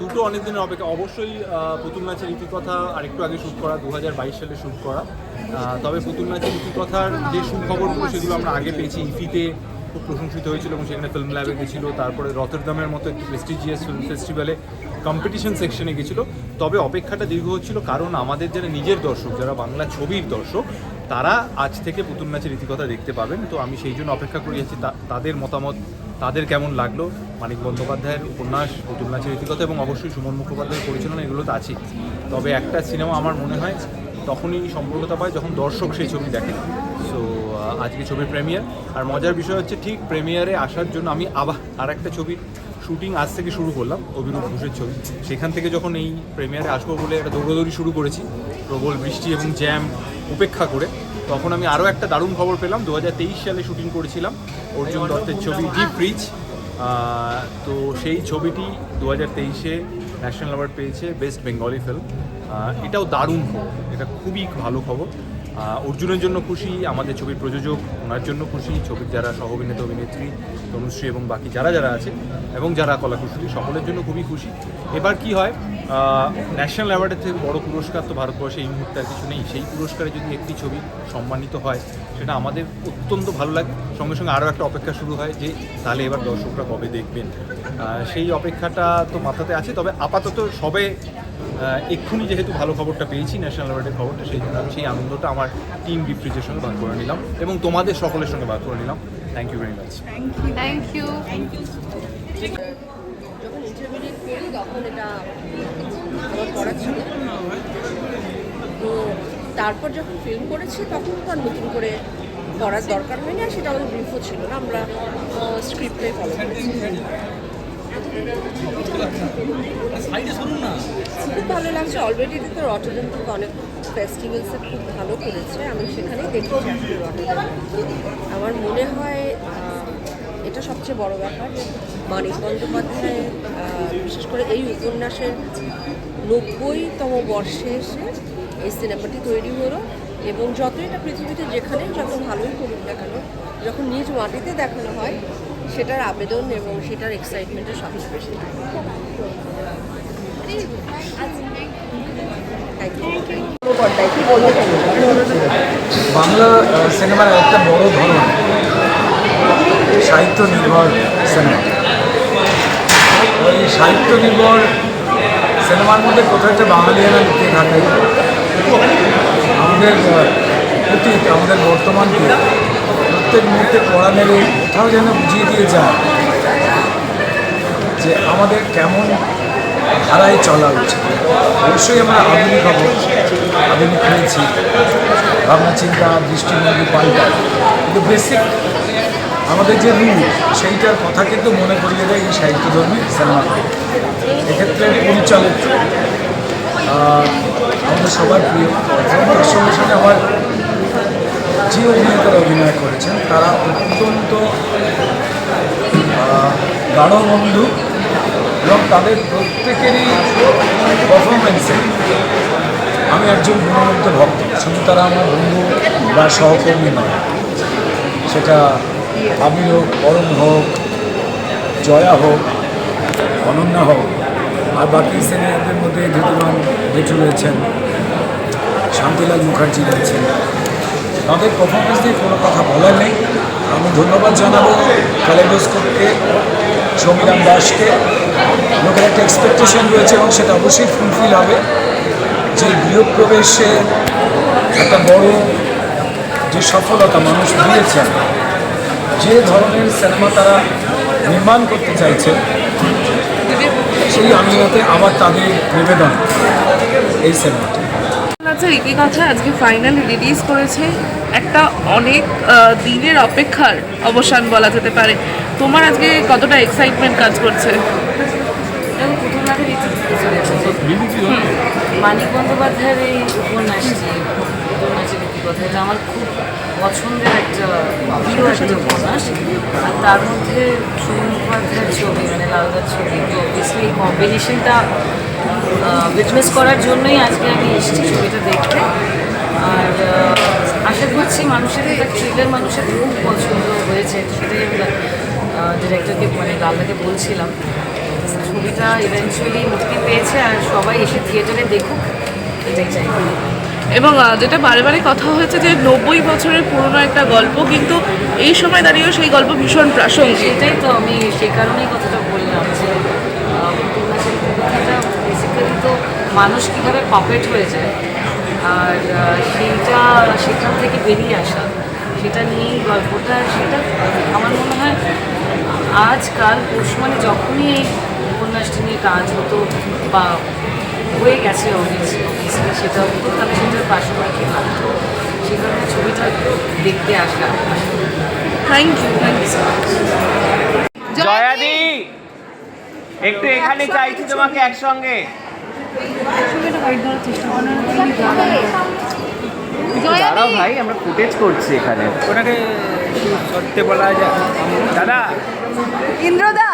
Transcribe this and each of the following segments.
দুটো অনেক দিনের অপেক্ষা, অবশ্যই পুতুল ম্যাচের ইতিকথা আরেকটু আগে শ্যুট করা দু হাজার বাইশ সালে শ্যুট করা। তবে পুতুল ম্যাচের ইতিকথার যে সুখবরগুলো সেগুলো আমরা আগে পেয়েছি। ইফিতে খুব প্রশংসিত হয়েছিল এবং সেখানে ফিল্ম ল্যাবে গেছিল, তারপরে রতরদামের মতো একটি প্রেস্টিজিয়াস ফিল্ম ফেস্টিভ্যালে কম্পিটিশন সেকশনে গেছিল। তবে অপেক্ষাটা দীর্ঘ হচ্ছিল, কারণ আমাদের যারা নিজের দর্শক, যারা বাংলা ছবির দর্শক তারা আজ থেকে পুতুল ম্যাচের ইতিকথা দেখতে পাবেন। তো আমি সেই জন্য অপেক্ষা করে যাচ্ছি তাদের মতামত, তাদের কেমন লাগল? মানিক বন্দ্যোপাধ্যায়ের উপন্যাস, পুতুল নাচের ইতিকথা এবং অবশ্যই সুমন মুখোপাধ্যায়ের পরিচালনা এগুলো তো আছেই। তবে একটা সিনেমা আমার মনে হয় তখনই সম্পর্কতা পায় যখন দর্শক সেই ছবি দেখে। সো আজকে ছবির প্রেমিয়ার আর মজার বিষয় হচ্ছে ঠিক প্রেমিয়ারে আসার জন্য আমি আবার আর একটা ছবির শুটিং আজ থেকে শুরু করলাম অভিরূপ ঘোষের ছবি। সেখান থেকে যখন এই প্রেমিয়ারে আসব বলে একটা দৌড়দৌড়ি শুরু করেছি। প্রবল বৃষ্টি এবং জ্যাম উপেক্ষা করে। তখন আমি আরও একটা দারুণ খবর পেলাম। দু হাজার তেইশ সালে শুটিং করেছিলাম অর্জুন দত্তের ছবি ডিপ ফ্রিজ তো সেই ছবিটি দু হাজার তেইশে ন্যাশনাল অ্যাওয়ার্ড পেয়েছে বেস্ট বেঙ্গলি ফিল্ম এটাও দারুণ খবর। এটা খুবই ভালো খবর। অর্জুনের জন্য খুশি, আমাদের ছবির প্রযোজক ওনার জন্য খুশি, ছবির যারা সহ অভিনেতা, অভিনেত্রী, তনুশ্রী এবং বাকি যারা যারা আছে এবং যারা কলাকুশলী, সকলের জন্য খুবই খুশি। এবার কি হয় ন্যাশনাল অ্যাওয়ার্ডের থেকে বড় পুরস্কার তো ভারতবর্ষে এই মুহূর্তে আর কিছু নেই। সেই পুরস্কারে যদি একটি ছবি সম্মানিত হয়, সেটা আমাদের অত্যন্ত ভালো লাগে। সঙ্গে সঙ্গে আরও একটা অপেক্ষা শুরু হয় যে, তাহলে এবার দর্শকরা কবে দেখবেন? সেই অপেক্ষাটা তো মাথাতে আছে, তবে আপাতত সবে এক্ষুনি যেহেতু ভালো খবরটা পেয়েছি ন্যাশনাল অ্যাওয়ার্ডের খবরটা সেই জন্য আমি সেই আনন্দটা আমার টিম বিপ্রিজের সঙ্গে ভাগ করে নিলাম এবং তোমাদের সকলের সঙ্গে ভাগ করে নিলাম। Thank you very much thank you যখন ইন্টারমিডিয়েট করি তখন এটা আমার পড়া ছিল তো তারপর যখন ফিল্ম করেছি তখন তো আর নতুন করে পড়ার দরকার হয়নি আর সেটা আমাদের ব্রিফও ছিল না আমরা স্ক্রিপ্টটাই ফলো করেছি। খুব ভালো লাগছে। অলরেডি তো রটারডাম থেকে অনেক ফেস্টিভ্যালসে খুব ভালো করেছে। আমি সেখানেই দেখেছি আসলে আমার মনে হয় এটা সবচেয়ে বড় ব্যাপার। মানিক বন্দ্যোপাধ্যায় বিশেষ করে এই উপন্যাসের নব্বইতম বর্ষে এসে এই সিনেমাটি তৈরি হলো এবং যত এটা পৃথিবীতে যেখানে যত ভালোই করুক না কেন, যখন নিজ মাটিতে দেখানো হয় সেটার আবেদন এবং সেটার এক্সাইটমেন্টের সবচেয়ে বেশি। বাংলা সিনেমার একটা বড় ধরন সাহিত্য নির্ভর সিনেমা। ওই সাহিত্য নির্ভর সিনেমার মধ্যে কোথাও একটা বাঙালিয়ানা লুকিয়ে থাকে আমাদের অতীত আমাদের বর্তমানকে প্রত্যেক মুহূর্তে পড়া মেরে কোথাও যেন বুঝিয়ে দিয়ে যায় যে আমাদের কেমন ধারায় চলা উচিত। অবশ্যই আমরা আধুনিক হব, আধুনিক হয়েছি, ভাবনা চিন্তা, দৃষ্টিভঙ্গি পাল্টা। কিন্তু বেসিক আমাদের যে রুল সেইটার কথা কিন্তু মনে করিয়ে দেয় এই সাহিত্যধর্মী সিনেমা এক্ষেত্রে পরিচালক আমাদের সবার প্রিয় তার সঙ্গে সঙ্গে আমার যে অভিনেতারা অভিনয় করেছেন তারা অত্যন্ত আহ, গাঢ়বন্ধু এবং তাদের প্রত্যেকেরই পারফরমেন্সে আমি একজন গুণমুগ্ধ ভক্ত শুধু তারা আমার বন্ধু বা সহকর্মী নয়। সেটা আমি হোক অরুণ হোক জয়া হোক অনন্যা হোক আর বাকি সিনিয়রদের মধ্যে ধীতিমান জেঠু রয়েছেন শান্তিলাল মুখার্জি রয়েছেন। তাদের পারফরমেন্স নিয়ে কোনো কথা বলার নেই। আমি ধন্যবাদ জানাব কালেডোস্কোপকে সমীরাম দাসকে। লোকের একটা এক্সপেকটেশন রয়েছে এবং সেটা অবশ্যই ফুলফিল হবে। যে গৃহপ্রবেশে একটা বড় যে সফলতা মানুষ দিয়েছেন যে ধরনের সিনেমা তারা নির্মাণ করতে চাইছে, সেই আঙিনাতে আমার তাদের নিবেদন এই সিনেমাটা আচ্ছা ইতিকথা আজকে ফাইনালি রিলিজ করেছে একটা অনেক দিনের অপেক্ষার অবসান বলা যেতে পারে। তোমার আজকে কতটা এক্সাইটমেন্ট কাজ করছে? চলে এসেছি। মানিক বন্দ্যোপাধ্যায়ের এই উপন্যাসটি উপন্যাসের কথা এটা আমার খুব পছন্দের একটা প্রিয় একটা উপন্যাস। আর তার মধ্যে সুমন মুখোপাধ্যায়ের ছবি মানে লালদার ছবি তো অবভিয়াসলি কম্বিনেশনটা বিজনেস করার জন্যই আজকে আমি এসেছি ছবিটা দেখতে। আর আশা করছি মানুষের এটা থ্রিলার মানুষের খুব পছন্দ হয়েছে। সেটাই আমি ডিরেক্টরকে মানে লালদাকে বলছিলাম। ছবিটা ইভেনচুয়ালি মুক্তি পেয়েছে আর সবাই এসে থিয়েটারে দেখুক এটাই চাই। এবং যেটা বারে বারে কথা হয়েছে যে নব্বই বছরের পুরনো একটা গল্প কিন্তু এই সময় দাঁড়িয়েও সেই গল্প ভীষণ প্রাসঙ্গিক। সেটাই তো আমি সেই কারণেই কথাটা বললাম যে আহ, উপন্যাসের কথাটা বেসিক্যালি তো মানুষ কীভাবে পপেট হয়ে যায় আর সেইটা সেখান থেকে বেরিয়ে আসা সেটা নিয়েই গল্পটা সেটা আমার মনে হয় আজকাল পরশু মানে যখনই এই উপন্যাসটি নিয়ে কাজ হতো বা হয়ে গেছে অবভিয়াসলি সেটা হতো তাহলে সেটার পাশাপাশি লাগতো সেখানে ছবিটা দেখতে আসা thank you thank you so জয়াদি একটু এখানে চাইছি তোমাকে একসঙ্গে। দাঁড়াও ভাই আমরা ফুটেজ করছি এখানে। ওনাকে সত্যি বলা যায়। দাদা! ইন্দ্রদা!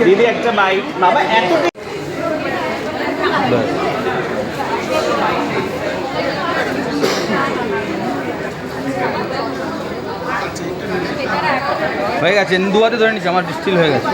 দিদি একটা বাইক বাবা এত হয়ে গেছে দু হাতে ধরে নিচ্ছে আমার স্টিল হয়ে গেছে